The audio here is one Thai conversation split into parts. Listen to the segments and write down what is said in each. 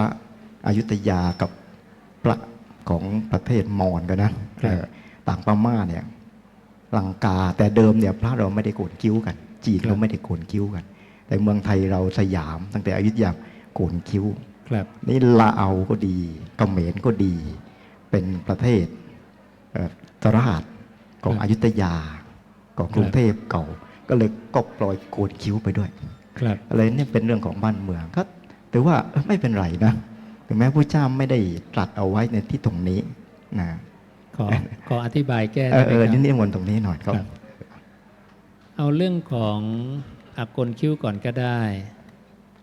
ระอยุธยากับพระของประเทศมอญกันนะเอ่อต่างพม่าเนี่ยลังกาแต่เดิมเนี่ยพระเราไม่ได้โกนคิ้วกัน จีนเราไม่ได้โกนคิ้วกัน แต่เมืองไทยเราสยามตั้งแต่อยุธยาโกนคิ้วครับนี่ลาวก็ดีเขมรก็ดี เป็นประเทศเอ่อตราชของครับอยุธยาของกรุงเทพเก่า ก็เลยก็ปล่อยโกนคิ้วไปด้วยครับอะไรเนี่ยเป็นเรื่องของบ้านเมืองก็ ถือว่าเอ้อไม่เป็นไรนะถึงแม้พระเจ้าไม่ได้ตรัสเอาไว้ในที่ตรงนี้นะขอขออธิบายแก้เออได้เอไหมอครับนี่นิมนต์ตรงนี้หน่อยครับครับ เอาเรื่องของอากลคิ้วก่อนก็ได้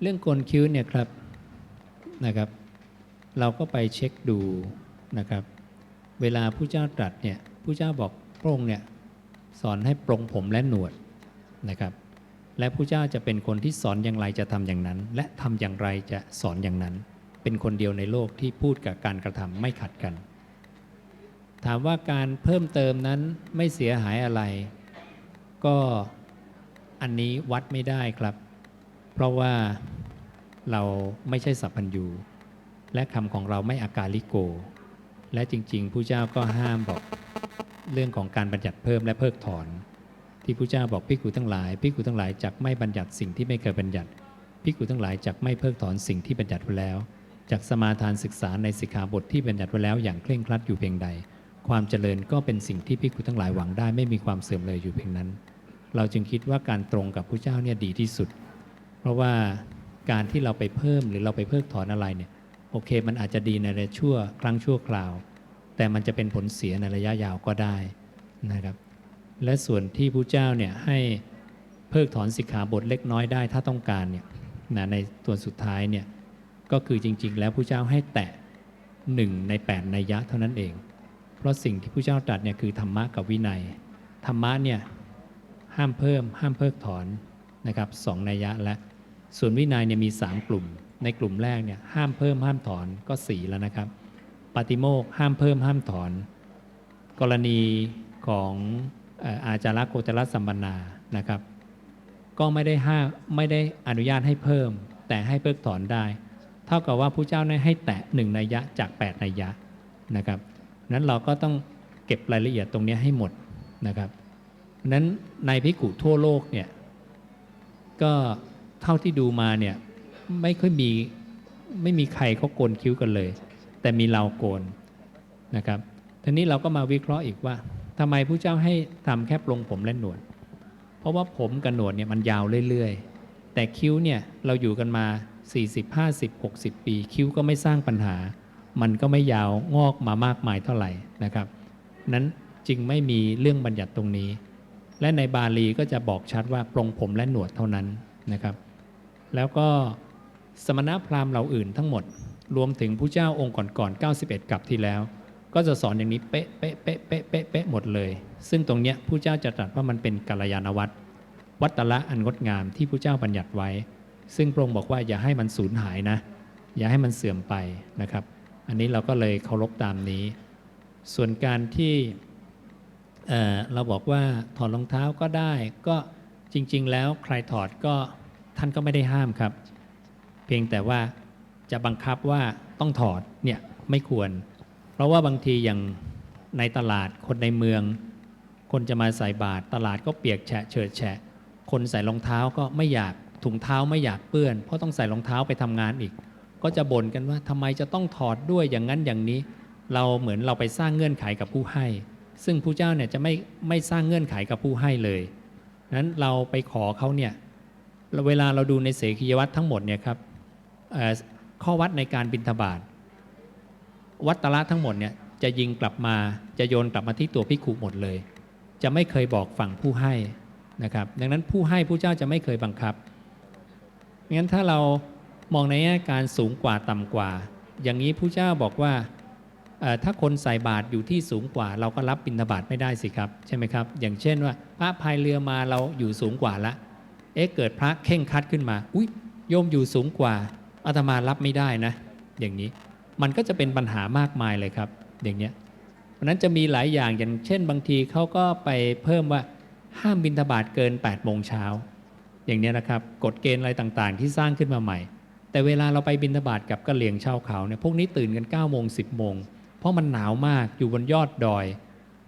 เรื่องกลคิ้วเนี่ยครับนะครับ เราก็ไปเช็คดูนะครับ เวลาผู้เจ้าตรัสเนี่ยผู้เจ้าบอกพระองค์เนี่ยสอนให้ปรงผมและหนวดนะครับ และผู้เจ้าจะเป็นคนที่สอนอย่างไรจะทำอย่างนั้น และทำอย่างไรจะสอนอย่างนั้น เป็นคนเดียวในโลกที่พูดกับการกระทำไม่ขัดกัน ถามว่าการเพิ่มเติมนั้นไม่เสียหายอะไร ก็อันนี้วัดไม่ได้ครับ เพราะว่าเราไม่ใช่สัพพัญญูและคำของเราไม่อากาลิโก และจริง ๆ ผู้เจ้าก็ห้ามบอกเรื่องของการบัญญัติเพิ่มและเพิกถอน ที่ผู้เจ้าบอกพิกุทั้งหลายพิกุทั้งหลายจักไม่บัญญัติสิ่งที่ไม่เคยบัญญัติพิกุทั้งหลายจักไม่เพิกถอนสิ่งที่บัญญัติไว้แล้วจักสมาทานศึกษาในสิกขาบทที่บัญญัติไว้แล้วอย่างเคร่งครัดอยู่เพียงใด ความเจริญก็เป็นสิ่งที่พิกุทั้งหลายหวังได้ไม่มีความเสื่อมเลยอยู่เพียงนั้น เราจึงคิดว่าการตรงกับผู้เจ้าเนี่ยดีที่สุด เพราะว่าการที่เราไปเพิ่มหรือเราไปเพิกถอนอะไรเนี่ยโอเค มันอาจจะดีในระยะชั่วครั้งชั่วคราว แต่มันจะเป็นผลเสียในระยะยาวก็ได้นะครับ และส่วนที่ผู้เจ้าเนี่ยให้เพิกถอนสิกขาบทเล็กน้อยได้ถ้าต้องการเนี่ยนะในตัวสุดท้ายเนี่ยก็คือจริง ๆ แล้วผู้เจ้าให้แตะหนึ่งในแปดนัยยะเท่านั้นเอง เพราะสิ่งที่ผู้เจ้าตรัสเนี่ยคือธรรมะกับวินัย ธรรมะเนี่ยห้ามเพิ่มห้ามเพิกถอนนะครับสองนัยยะและ ส่วนวินัยเนี่ยมี 3 กลุ่ม ในกลุ่มแรกเนี่ยห้ามเพิ่มห้ามถอนก็สี่แล้วนะครับปาติโมกห้ามเพิ่มห้ามถอน กรณีของ อาจาระโคจรสัมปนานะครับ ก็ไม่ได้ห้าไม่ได้อนุญาตให้เพิ่ม แต่ให้เพิกถอนได้ เท่ากับว่าผู้เจ้าให้แตะหนึ่งนัยยะจาก 8 นัยยะนะครับนั้นเราก็ต้องเก็บรายละเอียดตรงนี้ให้หมดนะครับนั้นในพิกุทั่วโลกเนี่ยก็เท่าที่ดูมาเนี่ยไม่ค่อยมีไม่มีใครเขาโกนคิ้วกันเลย แต่มีเราโกนนะครับทีนี้เราก็มาวิเคราะห์อีกว่า ทำไมผู้เจ้าให้ทำแค่ปลงผมและหนวด เพราะว่าผมกับหนวดเนี่ยมันยาวเรื่อยๆ แต่คิ้วเนี่ยเราอยู่กันมา 40 50 60 ปี คิ้วก็ไม่สร้างปัญหา มันก็ไม่ยาวงอกมามากมายเท่าไหร่นะครับ นั้นจึงไม่มีเรื่องบัญญัติตรงนี้ และในบาลีก็จะบอกชัดว่าปลงผมและหนวดเท่านั้นนะครับ แล้วก็สมณพราหมณ์เหล่าอื่นทั้งหมด รวมถึงผู้เจ้าองค์ก่อนๆ91 กับที่แล้ว ก็จะสอนอย่างนี้เป๊ะเป๊ะเป๊ะเป๊ะเป๊ะเป๊ะหมดเลย ซึ่งตรงเนี้ยผู้เจ้าจะตรัสว่ามันเป็นกัลยาณวัตรวัตละอันงดงามที่ผู้เจ้าบัญญัติไว้ ซึ่งพระองค์บอกว่าอย่าให้มันสูญหายนะ อย่าให้มันเสื่อมไปนะครับ อันนี้เราก็เลยเคารพตามนี้ ส่วนการที่เเราบอกว่าถอดรองเท้าก็ได้ ก็จริง ๆ แล้วใครถอดก็ท่านก็ไม่ได้ห้ามครับ เพียงแต่ว่าจะบังคับว่าต้องถอดเนี่ยไม่ควร เพราะว่าบางทีอย่างในตลาดคนในเมือง คนจะมาใส่บาตรตลาดก็เปียกแฉะเฉิดแฉะ คนใส่รองเท้าก็ไม่อยากถุงเท้าไม่อยากเปื้อน เพราะต้องใส่รองเท้าไปทำงานอีก ก็จะบ่นกันว่าทำไมจะต้องถอดด้วยอย่างนั้นอย่างนี้ เราเหมือนเราไปสร้างเงื่อนไขกับผู้ให้ ซึ่งผู้เจ้าเนี่ยจะไม่ไม่สร้างเงื่อนไขกับผู้ให้เลยนั้นเราไปขอเขาเนี่ยเวลาเราดูในเสขียวัตรทั้งหมดเนี่ยครับข้อวัดในการบิณฑบาต วัตตละทั้งหมดเนี่ยจะยิงกลับมาจะโยนกลับมาที่ตัวพิคุหมดเลย จะไม่เคยบอกฝั่งผู้ให้นะครับ ดังนั้นผู้ให้ผู้เจ้าจะไม่เคยบังคับงั้นถ้าเรามองในแง่การสูงกว่าต่ำกว่า อย่างนี้ผู้เจ้าบอกว่าถ้าคนใส่บาตรอยู่ที่สูงกว่า เราก็รับบิณฑบาตไม่ได้สิครับใช่ไหมครับ อย่างเช่นว่า พระพายเรือมาเราอยู่สูงกว่าละ เอ๊ะเกิดพระเข่งคัดขึ้นมา อุ้ยโยมอยู่สูงกว่าอาตมารับไม่ได้นะ อย่างนี้ มันก็จะเป็นปัญหามากมายเลยครับอย่างเนี้ยเพราะนั้นจะมีหลายอย่างอย่างเช่น บางทีเขาก็ไปเพิ่มว่าห้ามบินทบาทเกิน8โมงเช้าอย่างเนี้ยนะครับกฎเกณฑ์อะไรต่างๆ ที่สร้างขึ้นมาใหม่แต่แต่เวลาเราไปบินทบาทกับกะเหลี่ยงชาวเขาเนี่ยพวกนี้ตื่นกัน9ก้าโมงสิบโมงเพราะมันหนาวมากอยู่บนยอดดอย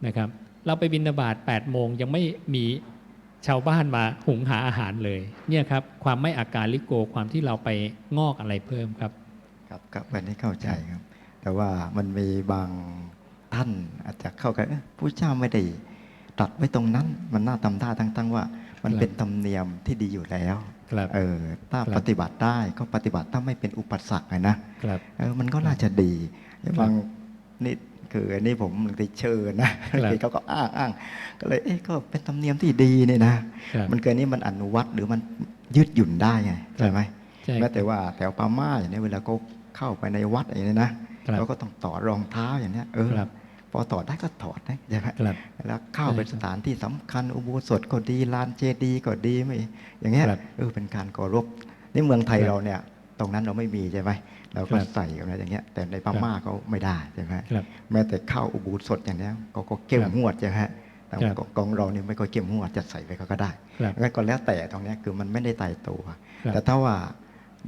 นะครับเราไปบินทบาท8ปดโมงยังไม่มีชาวบ้านมาหุงหาอาหารเลยเนี่ยครับความไม่อาการลิโกความที่เราไปงอกอะไรเพิ่มครับ ครับครับอันนี้เข้าใจครับ แต่ว่ามันมีบางท่านอาจจะเข้ากันเอ๊ะผู้เจ้าไม่ได้ตรัดไว้ตรงนั้น มันน่าทำท่าทั้งๆว่า มันครับเป็นธรรมเนียมที่ดีอยู่แล้วครับเออถ้าครับปฏิบัติได้ก็ปฏิบัติถ้าไม่เป็นอุปสรรคอะนะครับเออมันก็น่าจะดีครับบางนี่คืออันนี้ผมได้เชิญนะครับบางทีเขาก็อ้างอ้างก็เลยเอ๊ะก็เป็นธรรมเนียมที่ดีนี่นะครับมันเกินนี้มันอนุวัตหรือมันยืดหยุ่นได้ไงใช่ไหมใช่แม้แต่ว่าแถวพม่าอย่างนี้เวลาเขา เข้าไปในวัดอย่างนี้นะครับเขาก็ต้องต่อรองเท้าอย่างเนี้ยเออครับพอต่อได้ก็ถอดนะใช่ไหมครับแล้วเข้าไปใช่ครับสถานที่สำคัญอุโบสถก็ดีลานเจดีย์ก็ดีไม่อย่างเงี้ยครับเออเป็นการเคารพนี่เมืองไทยครับเราเนี่ย ตรงนั้นเราไม่มีใช่ไหมเราก็ครับใส่กันนะอย่างเงี้ย แต่ในพม่าเขาไม่ได้ใช่ไหมครับแม้แต่เข้าอุโบสถอย่างเนี้ยเขาก็เข้มครับงวดใช่ไหมแต่ครับของกองเราเนี่ยไม่ค่อยเข้มงวดจะใส่ไปเขาก็ได้ครับงั้นก็แล้วแต่ตรงเนี้ยคือมันไม่ได้ตายตัวครับแต่ถ้าว่า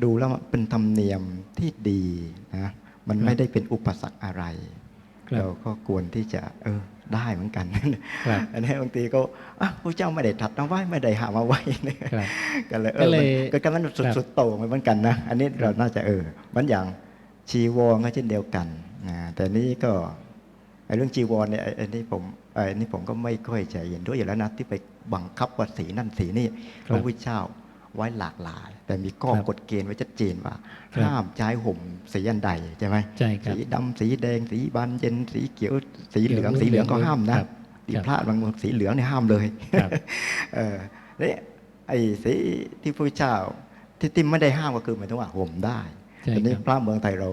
ดูแล้วมันเป็นธรรมเนียมที่ดีนะมันครับไม่ได้เป็นอุปสรรคอะไรครับเราก็ควรที่จะเออได้เหมือนกันครับอันนี้บางทีก็อะพระเจ้าไม่ได้ถัดเอาไว้ไม่ได้หามาไว้เนี่ยครับก็เลยเอก็อเลยมันก็กำลังสุดครับสุดโต่งไปเหมือนกันนะอันนี้เราน่าจะเออมันอย่างชีวรก็เช่นเดียวกันนะแต่นี้ก็ไอ้เรื่องจีวรเนี่ยไอ้ไอ้นี่ผมไอ้นี่ผมก็ไม่ค่อยจะเห็นด้วยอยู่แล้วนะที่ไปบังคับว่าสีนั่นสีนี่พระพุทธเจ้า ไว้หลากหลาย แต่มีข้อครับกฎเกณฑ์ไว้ชัดเจนว่าครับห้ามใช้ห่มสีอันใดใช่ไหมใช่ครับสีดำสีแดงสีบานเย็นสีเขียวสีเหลืองเขียวสีเหลืองก็เหลืองห้ามคนะรับสีครับพระบางสีเหลืองเนี่ยห้ามเลยครับเออนี่ไอ้สีที่พระเจ้าที่ติมไม่ได้ห้ามก็คือหมายถึงว่าห่มได้ใช่ทีนี้ครับพระเมืองไทยเรา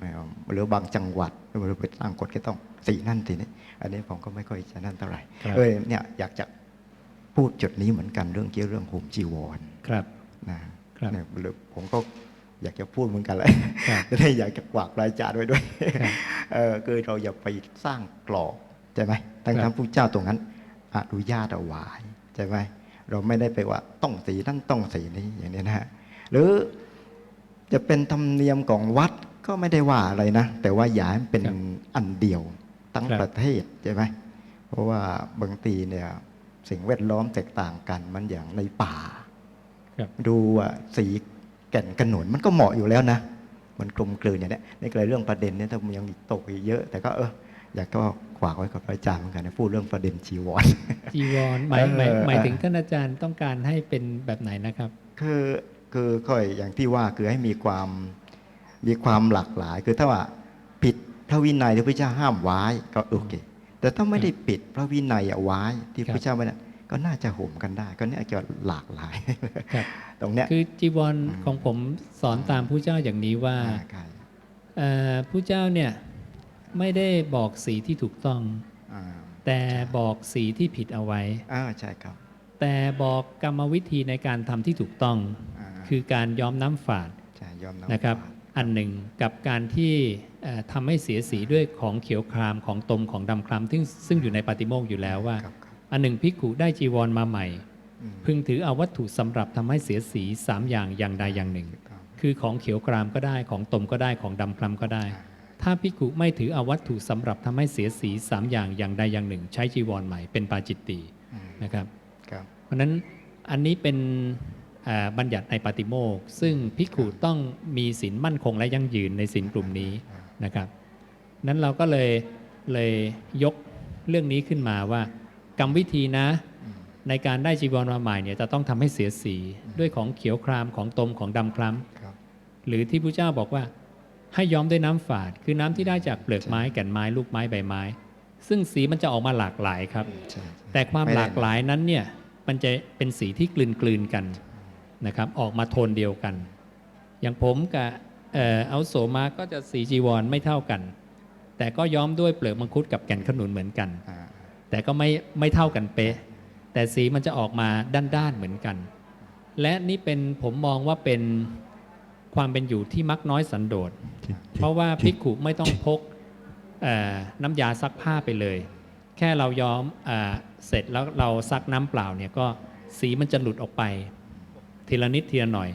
เอ่อหรือบางจังหวัดเราไปตั้งกฎก็ต้องสีนั่นสีนี้อันนี้ผมก็ไม่ค่อยจะนั่นเท่าไหร่ครับเออเนี่ยอยากจะพูดจุดนี้เหมือนกันเรื่องเกี่ยวเรื่องห่มจีวร ครับนะครับเนี่ยหรือผมก็อยากจะพูดเหมือนกันเลยครับจะได้อยากจะกวากรายจานไว้ด้วยครับเออคือเราอย่าไปสร้างกรอบใช่ไหมทั้งครัทั้บงผู้เจ้าตรงนั้นอนุญาตเอาไว้ใช่ไหมเราไม่ได้ไปว่าต้องสีนั่นต้องสีนี้อย่างนี้นะฮะหรือจะเป็นธรรมเนียมของวัดก็ไม่ได้ว่าอะไรนะ แต่ว่าอย่าให้มันเป็นครับอันเดียวทั้งครับประเทศใช่ไหมเพราะว่าบางทีเนี่ยสิ่งแวดล้อมแตกต่างกันมันอย่างในป่าครับ ดูว่าสีแก่นขนุนมันก็เหมาะอยู่แล้วนะ มันกลมกลืนอย่างเนี้ยนี่ก็เลยเรื่องประเด็นเนี้ถ้ามันยังมีตกอีกเยอะ แต่ก็เอออยากก็ขวากไว้กับพระอาจารย์เหมือนกันนะพูดเรื่องประเด็นจีวรจีวรหมายหมายเออหมายถึงท่านอาจารย์ต้องการให้เป็นแบบไหนนะครับ คือคือค่อยอย่างที่ว่าคือให้มีความมีความหลากหลาย คือถ้าว่าผิดพระวินัยที่พระเจ้าห้ามไว้ก็โอเค แต่ถ้าไม่ได้ปิดพระวินัยเอาไว้ที่ครับพระเจ้าไม่ได้ ก็น่าจะห่มกันได้ ก็เนี่ยจะหลากหลายครับตรงเนี้ยคือจีวรอืมของผมสอนตามผู้เจ้าอย่างนี้ว่าอ่าใช่เอ่อผู้เจ้าเนี่ยไม่ได้บอกสีที่ถูกต้องอ่าแต่บอกสีที่ผิดเอาไว้อ่าใช่ครับ แต่บอกกรรมวิธีในการทำที่ถูกต้องอ่าคือการย้อมน้ำฝาดใช่ยอมนะครับฝาดอันหนึ่งกับการที่เอ่อทำให้เสียสีด้วยของเขียวครามของตมของดำครามซึ่งซึ่งอยู่ในปาติโมกข์อยู่แล้วว่าครับครับ อันหนึ่งภิกขุได้จีวรมาใหม่อืมพึงถือเอาวัตถุสำหรับทำให้เสียสีสามอย่างอย่างใดอย่างหนึ่งถูกต้องคือของเขียวครามก็ได้ของตมก็ได้ของดำคล้ำก็ได้อ่าถ้าภิกขุไม่ถือเอาวัตถุสำหรับทำให้เสียสีสามอย่างอย่างใดอย่างหนึ่ง ใช้จีวรใหม่เป็นปาจิตตีอืมนะครับครับ เพราะฉะนั้นอันนี้เป็นอ่าบัญญัติในปาติโมกข์ซึ่งภิกขุต้องมีศีลมั่นคงและยั่งยืนในศีลกลุ่มนี้นะครับ นั้นเราก็เลยเลยยกเรื่องนี้ขึ้นมาว่า กรรมวิธีนะอืมในการได้จีวรมาใหม่เนี่ยจะต้องทำให้เสียสีด้วยของเขียวครามของตมของดำคล้ำครับหรือที่พระเจ้าบอกว่าให้ย้อมด้วยน้ำฝาด คือน้ำที่ได้จากเปลือกไม้แก่นไม้ลูกไม้ใบไม้ ซึ่งสีมันจะออกมาหลากหลายครับใช่ใช่แต่ความไม่ได้หลากหลายนั้นเนี่ยมันจะเป็นสีที่กลืนกลืนๆกันนะครับออกมาโทนเดียวกัน อย่างผมกับเอ่อเอาโสมาก็จะสีจีวรไม่เท่ากัน แต่ก็ย้อมด้วยเปลือกมังคุดกับแก่นขนุนเหมือนกันอ่า แต่ก็ไม่ไม่เท่ากันเป๊ะ แต่สีมันจะออกมาด้านๆเหมือนกัน และนี่เป็นผมมองว่าเป็นความเป็นอยู่ที่มักน้อยสันโดษ เพราะว่าภิกขุไม่ต้องพกเอ่อน้ำยาซักผ้าไปเลย แค่เราย้อมเออเสร็จแล้วเราซักน้ำเปล่าเนี่ยก็สีมันจะหลุดออกไป ทีละนิดทีละหน่อย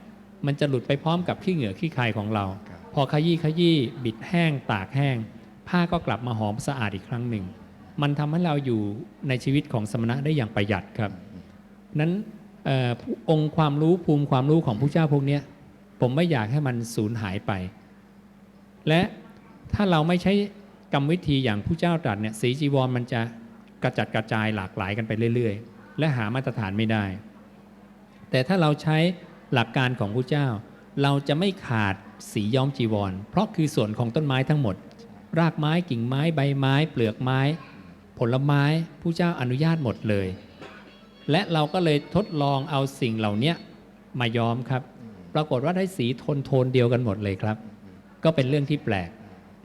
มันจะหลุดไปพร้อมกับขี้เหงื่อขี้ใครของเราครับพอขยี้ขยี้บิดแห้งตากแห้ง ผ้าก็กลับมาหอมสะอาดอีกครั้งหนึ่ง มันทำให้เราอยู่ในชีวิตของสมณะได้อย่างประหยัดครับ นั้นอองค์ความรู้ภูมิความรู้ของผู้เจ้าพวกนี้ผมไม่อยากให้มันสูญหายไป และถ้าเราไม่ใช้กรรมวิธีอย่างผู้เจ้าตรัสเนี่ยสีจีวรมันจะกระจัดกระจายหลากหลายกันไปเรื่อย ๆ และหามาตรฐานไม่ได้ แต่ถ้าเราใช้หลักการของผู้เจ้า เราจะไม่ขาดสีย้อมจีวร เพราะคือส่วนของต้นไม้ทั้งหมด รากไม้กิ่งไม้ใบไม้ เปลือกไม้ ผลไม้ผู้เจ้าอนุญาตหมดเลย และเราก็เลยทดลองเอาสิ่งเหล่านี้มาย้อมครับ ปรากฏว่าได้สีโทนโทนเดียวกันหมดเลยครับ ก็เป็นเรื่องที่แปลก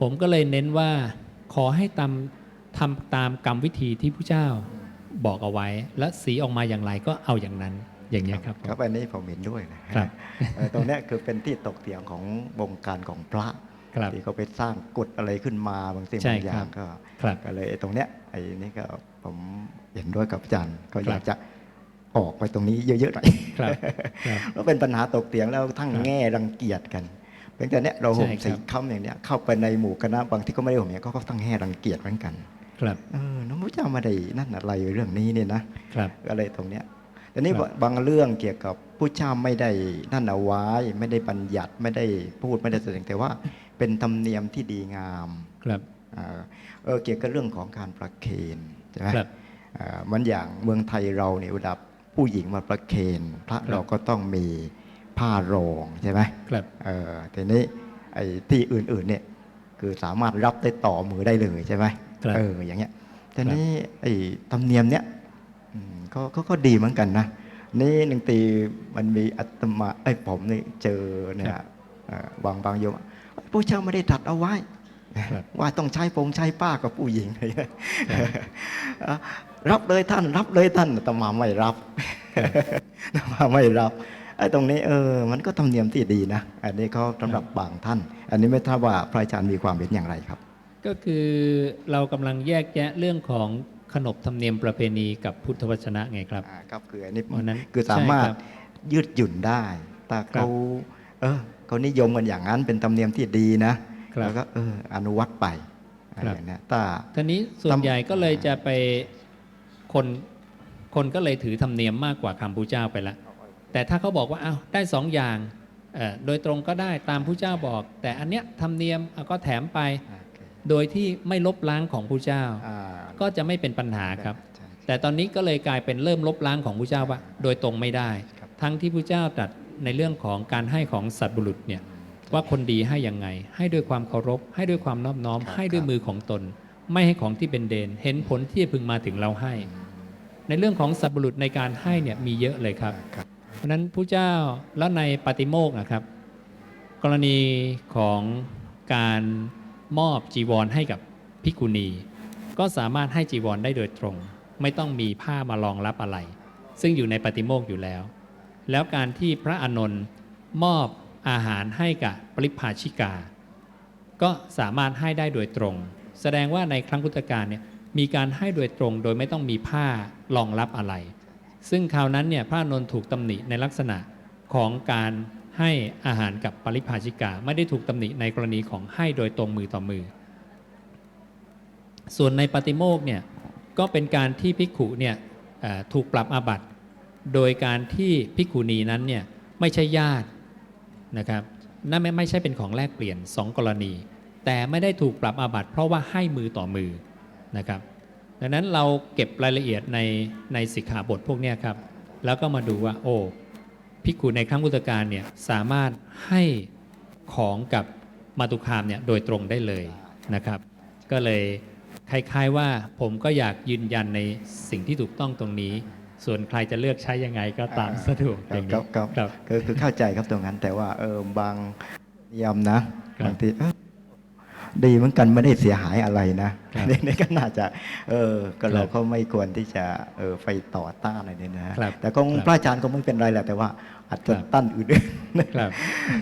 ผมก็เลยเน้นว่าขอให้ตามทำตามกรรมวิธีที่ผู้เจ้าบอกเอาไว้ และสีออกมาอย่างไรก็เอาอย่างนั้นอย่างนี้ยครับครับอันนี้ผมเห็นด้วยนะครับเออตรงเนี้ยคือเป็นที่ตกเถียงของวงการของพระครับที่เขาไปสร้างกฎอะไรขึ้นมาบางสิ่งใช่บางอย่าครังบก็ครับก็เลยไอ้ตรงเนี้ย ไอ้นี่ก็ผมเห็นด้วยกับอาจารย์ก็อยากครับจะออกไปตรงนี้เยอะๆหน่อยครับครับแล้วเป็นปัญหาตกเถียงแล้วทั้งครับแง่รังเกียจกันเพียงแต่เนี้ยเราห่มใช่ครับสีค่ำอย่างเนี้ยเข้าไปในหมู่คณะบางที่ก็ไม่ได้ห่มเนี่ยก็ก็ทั้งแง่รังเกียจเหมือนกัน ครับเออน้องพระเจ้ามาได้นั่นอะไรเรื่องนี้เนี่ยนะครับก็เลยตรงเนี้ยแต่นี่ครับบางเรื่องเกี่ยวกับผู้เจ้าไม่ได้นั่นเอาไว้ไม่ได้บัญญัติไม่ได้พูดไม่ได้แสดงแต่ว่า เป็นธรรมเนียมที่ดีงามครับอ่า เออเกี่ยวกับเรื่องของการประเคนใช่ไหมครับอ่ามันอย่างเมืองไทยเราเนี่ยเวลาผู้หญิงมาประเคนพระครับเราก็ต้องมีผ้ารองใช่ไหมครับเออทีนี้ไอ้ที่อื่นๆเนี่ยคือสามารถรับได้ต่อมือได้เลยใช่ไหมครับเอออย่างเงี้ยทีนี้ไอ้ธรรมเนียมเนี้ยอืมก็ก็ก็ดีเหมือนกันนะนี่หนึ่งตีมันมีอัตมาไอ้ยผมนี่เจอเนี่ยครับเอ่อบางบางโยมพระเจ้าไม่ได้ตรัดเอาไว้ครับ ว่าต้องใช้ปงใช้ป้ากับผู้หญิงเลยอะรับเลยท่าน รับเลยท่านอาตมาไม่รับอาตมาไม่รับไอ้ตรงนี้เออ มันก็ธรรมเนียมที่ดีนะ อันนี้ก็สำหรับบางท่าน อันนี้ไม่ทราบว่าพระอาจารย์มีความเห็นอย่างไรครับ ก็คือเรากำลังแยกแยะเรื่องของขนบธรรมเนียมประเพณีกับพุทธวจนะไงครับอ่าครับคืออันนี้เพราะฉะนั้นคือสามารถใช่ครับยืดหยุ่นได้แต่เขาเออเขานิยมกันอย่างนั้นเป็นธรรมเนียมที่ดีนะครับ แล้วก็เอออนุวัตไปอะไรครับอย่างเนี้ยถ้าทีนี้ส่วนใหญ่ก็เลยจะไปคนคนก็เลยถือธรรมเนียมมากกว่าคำพุเจ้าไปละ แต่ถ้าเขาบอกว่าอ้าวได้สองอย่างเอ่อโดยตรงก็ได้ตามพุเจ้าบอก แต่อันเนี้ยธรรมเนียมเอาก็แถมไปโอเคโดยที่ไม่ลบล้างของพุเจ้าอ่าก็จะไม่เป็นปัญหาครับใช่แต่ตอนนี้ก็เลยกลายเป็นเริ่มลบล้างของพุเจ้าว่า โดยตรงไม่ได้ครับทั้งที่พุเจ้าตรัสในเรื่องของการให้ของสัตว์บุรุษเนี่ย ว่าคนดีให้ยังไง ให้ด้วยความเคารพ ให้ด้วยความนอบน้อมครับให้ด้วยมือของตน ไม่ให้ของที่เป็นเดน เห็นผลที่จะพึงมาถึงเราให้ ในเรื่องของสัตว์บุรุษในการให้เนี่ยมีเยอะเลยครับครับเพราะฉะนั้นผู้เจ้าแล้วในปาติโมกข์นะครับ กรณีของการมอบจีวรให้กับภิกขุณี ก็สามารถให้จีวรได้โดยตรง ไม่ต้องมีผ้ามารองรับอะไร ซึ่งอยู่ในปาติโมกข์อยู่แล้ว แล้วการที่พระอานนท์มอบ อาหารให้กับปริพาชิกา ก็สามารถให้ได้โดยตรง แสดงว่าในครั้งพุทธกาลเนี่ยมีการให้โดยตรงโดยไม่ต้องมีผ้ารองรับอะไร ซึ่งคราวนั้นเนี่ยพระนนท์ถูกตำหนิในลักษณะของการให้อาหารกับปริพาชิกา ไม่ได้ถูกตำหนิในกรณีของให้โดยตรงมือต่อมือ ส่วนในปาติโมกข์เนี่ยก็เป็นการที่ภิกขุเนี่ยถูกปรับอาบัติ โดยการที่ภิกขุณีนั้นเนี่ยไม่ใช่ญาติ นะครับนั่นไม่ไม่ใช่เป็นของแลกเปลี่ยนสองกรณี แต่ไม่ได้ถูกปรับอาบัติเพราะว่าให้มือต่อมือนะครับดังนั้นเราเก็บรายละเอียดในในสิกขาบทพวกนี้ครับ แล้วก็มาดูว่า โอ้ภิกขุในครั้งพุทธกาลเนี่ยสามารถให้ของกับมาตุคามเนี่ยโดยตรงได้เลยนะครับ ก็เลยคล้ายๆว่าผมก็อยากยืนยันในสิ่งที่ถูกต้องตรงนี้ ส่วนใครจะเลือกใช้ยังไงก็ตามสะดวกคอรับย่างครันี้บครับครับคือคือเข้าใจครับตรงนั้น แต่ว่าเออบางยำนะครับบางทีเอ้อดีเหมือนกันไม่ได้เสียหายอะไรนะครับนี่นี่ก็น่าจะ เออก็เราครับก็ไม่ควรที่จะเออไปต่อต้านอะไรเนี่ยนะฮะครับแต่คงครับพระอาจารย์ก็ไม่เป็นไรแหละแต่ว่าอาจจะครับต้านอื่นๆครับ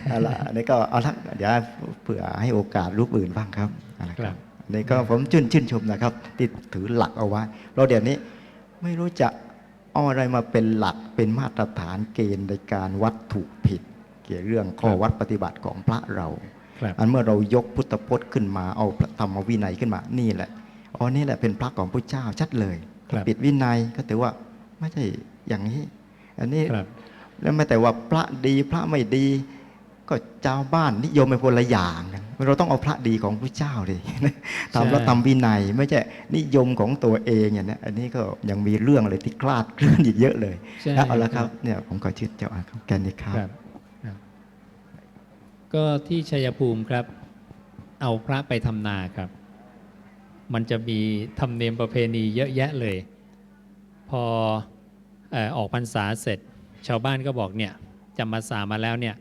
เอาละอันนี้ก็เอาละเดี๋ยวเผื่อให้โอกาสรูปอื่นบ้างครับเอาละครับอันนี่ก็ผมชื่นชื่นชมนะครับ ที่ถือหลักเอาไว้เราเดี๋ยวนี้ไม่รู้จะ เอาอะไรมาเป็นหลักเป็นมาตรฐานเกณฑ์ในการวัดถูกผิด เกี่ยวเรื่องข้อวัดปฏิบัติของพระเราครับอันเมื่อเรายกพุทธพจน์ขึ้นมาเอาพระธรรมวินัยขึ้นมานี่แหละอ๋อนี่แหละเป็นพระของพระเจ้าชัดเลยครับปิดวินัยก็ถือว่าไม่ใช่อย่างนี้ อันนี้ครับแล้วไม่แต่ว่าพระดีพระไม่ดี ก็เจ้าวบ้านนิยมเป็นคนละอย่างกัน เราต้องเอาพระดีของพระเจ้าดิตามพระธรรมวินัยไม่ใช่นิยมของตัวเองอย่างนี้อันนี้ก็ยังมีเรื่องอะไรที่คลาดเคลื่อนอีกเยอะเลยใช่แล้วเอาละคครัรับบเนี่ยผมก็ชื่นเจ้าอาครับแกนี่ครับครับครับ ก็ที่ชัยภูมิครับ เอาพระไปทำนาครับ มันจะมีธรรมเนียมประเพณีเยอะแยะเลยพอเอ่อออกพรรษาเสร็จ ชาวบ้านก็บอกเนี่ยจำพรรษามาแล้วเนี่ย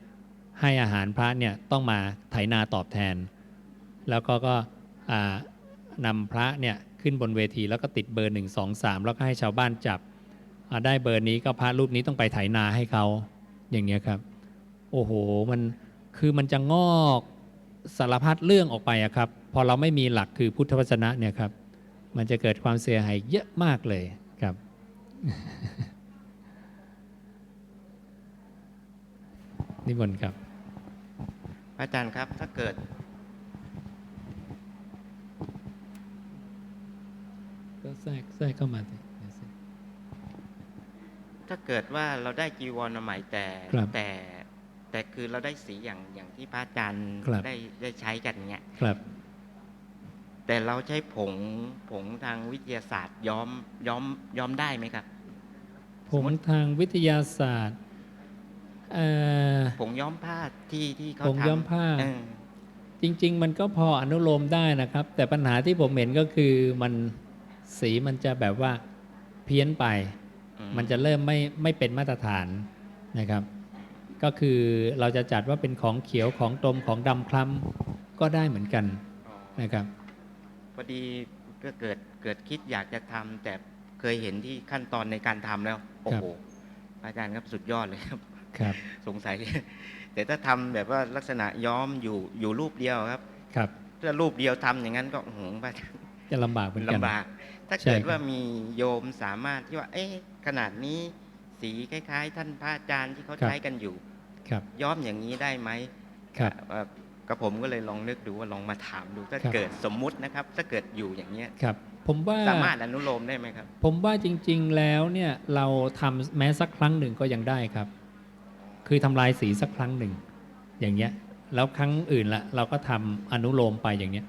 ให้อาหารพระเนี่ยต้องมาไถนาตอบแทน แล้วก็ก็นำพระเนี่ยขึ้นบนเวทีแล้วก็ติดเบอร์หนึ่งสองสามแล้วก็ให้ชาวบ้านจับได้เบอร์นี้ก็พระรูปนี้ต้องไปไถนาให้เขาอย่างเงี้ยครับ โอ้โหมันคือมันจะงอกสารพัดเรื่องออกไปอะครับ พอเราไม่มีหลักคือพุทธวจนะเนี่ยครับ มันจะเกิดความเสียหายเยอะมากเลยครับนิมนต์ครับ อาจารย์ครับถ้าเกิด ก็แทรกแทรกเข้ามาสิเดี๋ยวสิ ถ้าเกิดว่าเราได้จีวรมาใหม่แต่ครับแต่ แต่คือเราได้สีอย่างอย่างที่พระอาจารย์ครับ ได้ได้ใช้กันเนี้ยครับ แต่เราใช้ผงผงทางวิทยาศาสตร์ย้อมย้อมย้อมได้ไหมครับ ผมทางวิทยาศาสตร์ เอ่อผงย้อมผ้าที่ที่เขาผงทำย้อมผ้า เออจริง ๆ มันก็พออนุโลมได้นะครับ แต่ปัญหาที่ผมเห็นก็คือมันสีมันจะแบบว่าเพี้ยนไป อืมันจะเริ่มไม่ไม่เป็นมาตรฐานนะครับ ก็คือเราจะจัดว่าเป็นของเขียวของตมของดำคล้ำก็ได้เหมือนกันอ๋อ นะครับ พอดีก็เกิดเกิดคิดอยากจะทำแต่เคยเห็นที่ขั้นตอนในการทำแล้ว โอ้โหอาจารย์ครับสุดยอดเลยครับ ครับ สงสัย แต่ถ้าทำแบบว่าลักษณะย้อมอยู่อยู่รูปเดียวครับ ครับถ้ารูปเดียวทำอย่างนั้นก็โอ้โหพระอาจารย์จะลำบากเหมือนกันลำบาก ถ้าใช่เกิดครับว่ามีโยมสามารถที่ว่า เอ๊ะขนาดนี้สีคล้าย ๆ ท่านพระอาจารย์ที่เขาใช้กันอยู่ ครับ ย้อมอย่างนี้ได้ไหมครับเอ่อกระผมก็เลยลองนึกดูว่าลองมาถามดูถ้าครับเกิดสมมุตินะครับ ถ้าเกิดอยู่อย่างเนี้ยครับ ผมว่าสามารถอนุโลมได้ไหมครับ ผมว่าจริง ๆแล้วเนี่ยเราทำแม้สักครั้งหนึ่งก็ยังได้ครับ คือทำลายสีสักครั้งหนึ่ง อย่างเงี้ยแล้วครั้งอื่นละเราก็ทำอนุโลมไปอย่างเนี้ย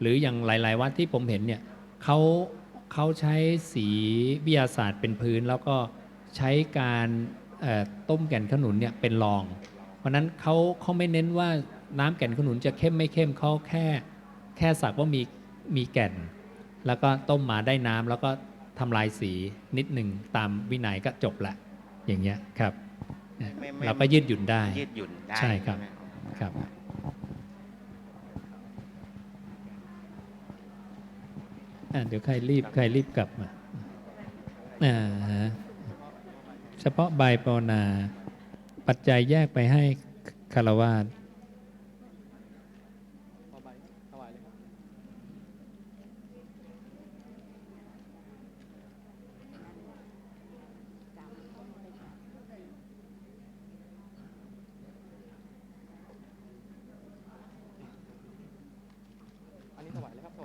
หรืออย่างหลาย ๆ วัดที่ผมเห็นเนี่ยเขาเขาใช้สีวิทยาศาสตร์เป็นพื้น แล้วก็ใช้การต้มแก่นขนุนเนี่ยเป็นรอง เพราะฉะนั้นเขาเขาไม่เน้นว่าน้ำแก่นขนุนจะเข้มไม่เข้มเขาแค่แค่สักว่ามีมีแก่น แล้วก็ต้มมาได้น้ำแล้วก็ทำลายสีนิดหนึ่งตามวินัยก็จบละอย่างเงี้ยครับ ไม่ไม่ เราก็ยืดหยุ่นได้ ยืดหยุ่นได้ใช่ครับ ไหมครับอะเดี๋ยวใครรีบใครรีบกลับมาอ่าฮะเฉพาะใบปวนา ปัจจัยแยกไปให้คารวาส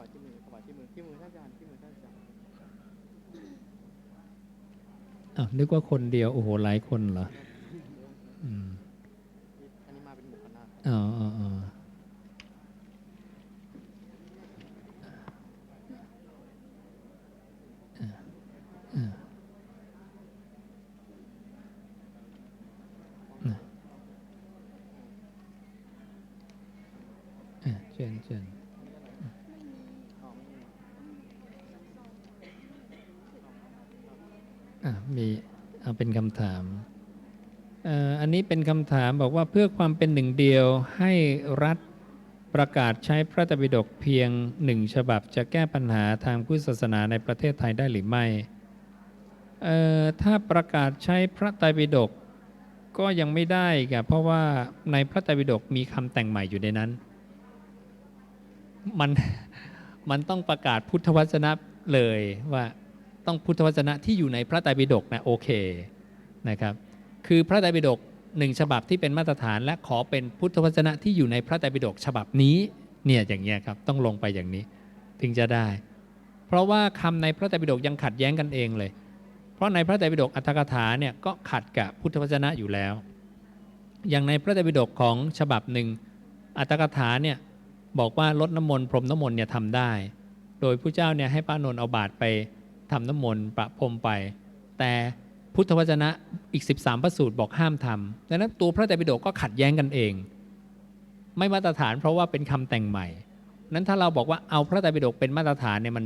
ายที่มือถวายที่มือที่มือท่านอาจารย์ที่มือท่านอาจารย์อ้าวนึกว่าคนเดียวโอ้โหหลายคนเหรอม อันนี้มาเป็นหมู่คณะ อ๋ออ๋ออ๋ออ่าอ่าอ่าเชิญเชิญอะมีเอาเป็นคำถาม เอ่ออันนี้ เป็นคำถามบอกว่าเพื่อความเป็นหนึ่งเดียวให้รัฐประกาศใช้พระไตรปิฎกเพียงหนึ่งฉบับจะแก้ปัญหาทางพุทธศาสนาในประเทศไทยได้หรือไม่เอ่อถ้าประกาศใช้พระไตรปิฎกก็ยังไม่ได้ครับเพราะว่าในพระไตรปิฎกมีคำแต่งใหม่อยู่ในนั้น มันมันต้องประกาศพุทธวจนะเลยว่าต้องพุทธวจนะที่อยู่ในพระไตรปิฎกนะโอเคนะครับ คือพระไตรปิฎก หนึ่งฉบับที่เป็นมาตรฐาน และขอเป็นพุทธวจนะที่อยู่ในพระไตรปิฎกฉบับนี้เนี่ยอย่างเงี้ยครับต้องลงไปอย่างนี้ ถึงจะได้ เพราะว่าคำในพระไตรปิฎกยังขัดแย้งกันเองเลย เพราะในพระไตรปิฎกอัตถกถาเนี่ยก็ขัดกับพุทธวจนะอยู่แล้ว อย่างในพระไตรปิฎกของฉบับหนึ่งอัตถกถาเนี่ยบอกว่าลดน้ำมนต์พรมน้ำมนต์เนี่ยทำได้ โดยผู้เจ้าเนี่ยให้ป้านนท์เอาบาตรไปทำน้ำมนต์ประพรมไป แต่ พุทธวจนะอีก 13 พระสูตรบอกห้ามทำดังนั้นตัวพระไตรปิฎกก็ขัดแย้งกันเอง ไม่มาตรฐานเพราะว่าเป็นคำแต่งใหม่ นั้นถ้าเราบอกว่าเอาพระไตรปิฎกเป็นมาตรฐานเนี่ยมัน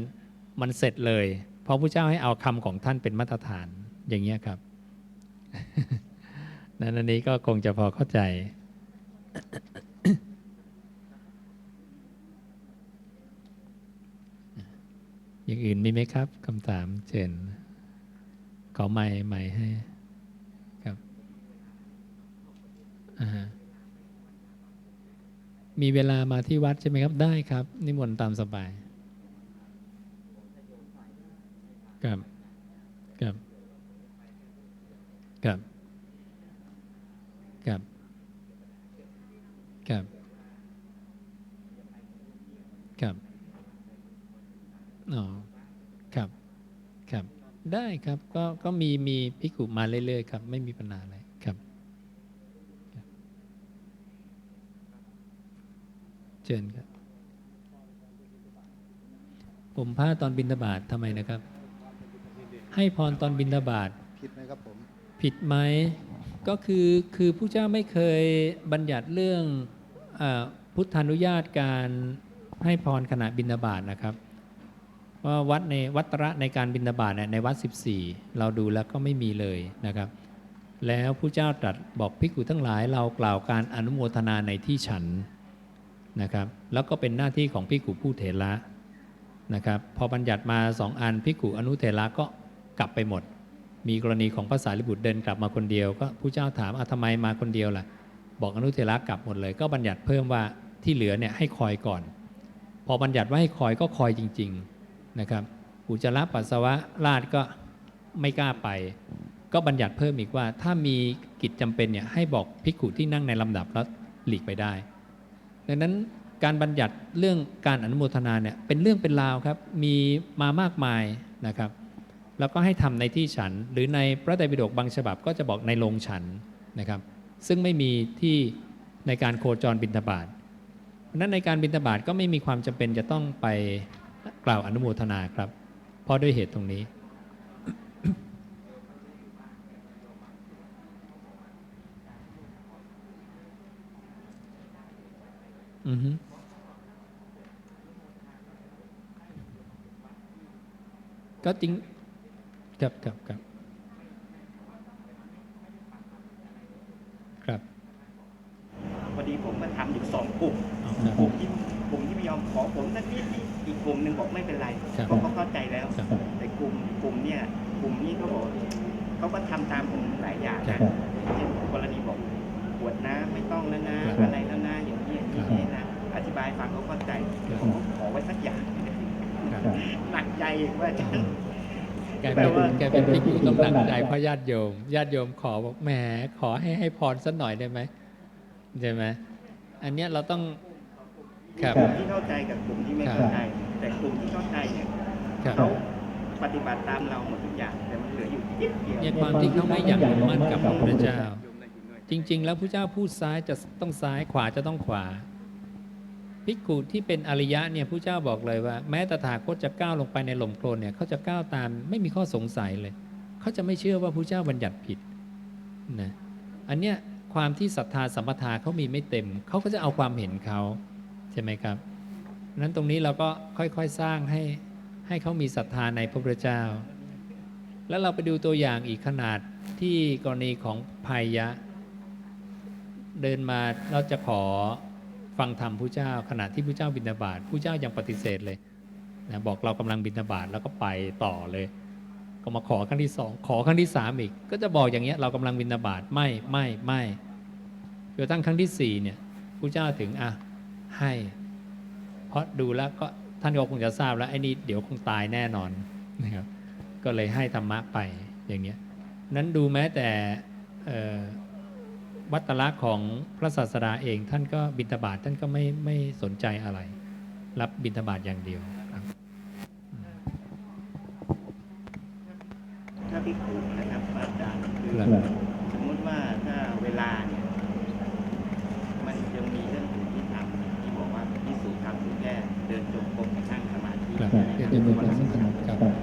มันเสร็จเลย เพราะพระเจ้าให้เอาคำของท่านเป็นมาตรฐานอย่างเงี้ครับ นั้นอันนี้ก็คงจะพอเข้าใจอย่างอื่นมีไหมครับคำถามเชิญ ขอไม่ไม่ให้ครับมีเวลามาที่วัดใช่ไหมครับ ได้ครับ นิมนต์ตามสบายครับครับครับครับครับครับอ๋อครับครับ ได้ครับ ก็ก็มีมีพิกุมาเรื่อยๆครับ ไม่มีปัญหาอะไรครับครับ เชิญครับ ผมผ้าตอนบินทบาททำไมนะครับ ให้พรตอนบินทบาทผิดไหมครับผมผิดไหมก็คือคือผู้เจ้าไม่เคยบัญญัติเรื่องอาพุทธานุญาตการให้พรขณะบิณฑบาตนะครับ ว่าวัดในวัตระในการบิณฑบาตเนี่ยในวัด 14 เราดูแล้วก็ไม่มีเลยนะครับ แล้วผู้เจ้าตรัสบอกภิกขุทั้งหลายเรากล่าวการอนุโมทนาในที่ฉันนะครับ แล้วก็เป็นหน้าที่ของภิกขุผู้เถระนะครับพอบัญญัติมาสองอันภิกขุอนุเถระก็กลับไปหมด มีกรณีของพระสารีบุตรเดินกลับมาคนเดียว ก็ผู้เจ้าถามอะทำไมมาคนเดียวล่ะ บอกอนุเทระกลับหมดเลย ก็บัญญัติเพิ่มว่าที่เหลือเนี่ยให้คอยก่อน พอบัญญัติว่าให้คอยก็คอยจริง ๆ นะครับอุจจาระปัสสาวะราดก็ไม่กล้าไป ก็บัญญัติเพิ่มอีกว่า ถ้ามีกิจจำเป็นเนี่ยให้บอกภิกขุที่นั่งในลำดับแล้วหลีกไปได้ ดังนั้นการบัญญัติเรื่องการอนุโมทนาเนี่ยเป็นเรื่องเป็นราวครับมีมามากมายนะครับแล้วก็ให้ทำในที่ฉัน หรือในพระไตรปิฎกบางฉบับก็จะบอกในโรงฉันนะครับ ซึ่งไม่มีที่ในการโคจรบิณฑบาตเพราะนั้นในการบิณฑบาตก็ไม่มีความจำเป็นจะต้องไป ล่าวอนุโมทนาครับ เพราะด้วยเหตุตรงนี้ อือฮึก็จริงครับครับครับครับพอดีผมมาทำอยู่สองกลุ่มเอาครับกลุ่มที่กลุ่มที่ไม่ยอมขอผมสักนิดนี่อี กกลุ่มหนึ่งบอกไม่เป็นไรครับเพราะเขาเข้าใจแล้ว ครับแต่กลุ่มกลุ่มเนี่ยกลุ่มนี้เขาบอกเขาก็ทำตามผมหลายอย่างครันะบเช่นกรณีบอกปวดน้ำไม่ต้องแล้วนะครับอะไรแล้วนะอย่างนี้อย่างนี้ครับนะอธิบายฟังเขาเข้าใจครับ ผมก็ขอไว้สักอย่างครับหนักใจอีกว่าจะแกแปลเป็นว่า แกเป็นพิกุต้องหนักใจเพราะญาติโยม ญาติโยมขอบอกแหมขอให้ให้พรสักหน่อยได้ไหมใช่ไหมอันเนี้ยเราต้องครับกลุ่มที่เข้าใจกับกลุ่มที่ไม่ครับเข้าใจ แต่กลุ่มที่เข้าใจเนี่ยครับ เขาปฏิบัติตามเราหมดทุกอย่างแต่มันเหลืออยู่นิดเดียวเนี่ยความที่เขาไม่อยากยึดมั่นกับพระพุทธเจ้าจริง ๆ แล้วพระเจ้าพูดซ้ายจะต้องซ้ายขวาจะต้องขวาภิกขุที่เป็นอริยะเนี่ยพระเจ้าบอกเลยว่า แม้ตถาคตจะก้าวลงไปในหล่มโคลนเนี่ยเขาจะก้าวตามไม่มีข้อสงสัยเลยเขาจะไม่เชื่อว่าพระเจ้าบัญญัติผิดนะอันเนี้ยความที่ศรัทธาสัมปทาเขามีไม่เต็มเขาก็จะเอาความเห็นเขาใช่ไหมครับ นั้นตรงนี้เราก็ค่อยๆสร้างให้ให้เขามีศรัทธาในพระพุทธเจ้า แล้วเราไปดูตัวอย่างอีกขนาดที่กรณีของภัยยะ เดินมาเราจะขอฟังธรรมผู้เจ้า ขณะที่ผู้เจ้าบิณฑบาตผู้เจ้ายังปฏิเสธเลยนะบอกเรากำลังบิณฑบาตแล้วก็ไปต่อเลย ก็มาขอครั้งที่สองขอครั้งที่สามอีก ก็จะบอกอย่างเงี้ยเรากำลังบิณฑบาตไม่ไม่ไม่จนตั้งครั้งที่สี่เนี่ยผู้เจ้าถึงอะให้ เพราะดูแล้วก็ท่านก็คงจะทราบแล้วไอ้นี่เดี๋ยวคงตายแน่นอนนะครับ ก็เลยให้ธรรมะไปอย่างเนี้ยนั้นดูแม้แต่เอ่อวัตระของพระศาสดาเองท่านก็บิณฑบาตท่านก็ไม่ไม่สนใจอะไร รับบิณฑบาตอย่างเดียวครับถ้าพิคูนะครับอาจารย์คือ เดี๋ยวครับเวเดี๋ยวครับ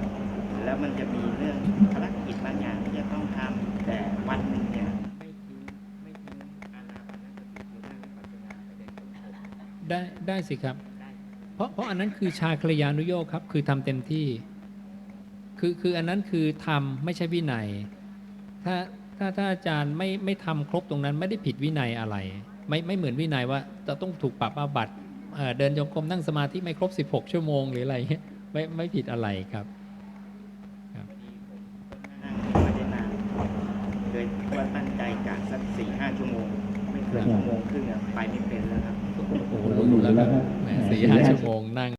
แล้วมันจะมีเรื่องภารกิจบางอย่างที่จะต้องทำแต่วันหนึ่งเนี่ยไม่คิดได้ได้สิครับ เพราะเพราะอันนั้นคือชาคลยานุโยคครับ คือทำเต็มที่ คือคืออันนั้นคือทำไม่ใช่วินัย ถ้าถ้าถ้าอาจารย์ไม่ไม่ทำครบตรงนั้นไม่ได้ผิดวินัยอะไร ไม่ไม่เหมือนวินัยว่าจะต้องถูกปรับอาบัติ เอ่อเดินจงกรมนั่งสมาธิไม่ครบ 16 ชั่วโมง หรืออะไรเงี้ยไม่ไม่ผิดอะไรครับนั่งไม่ได้นานเคยว่าตั้งใจกะสักสี่ห้าชั่วโมง ไม่เกินชั่วโมงครึ่งอะไปไม่เป็นแล้วครับโอ้โหรู้แล้วครับแหมสี่ห้าชั่วโมงนั่ง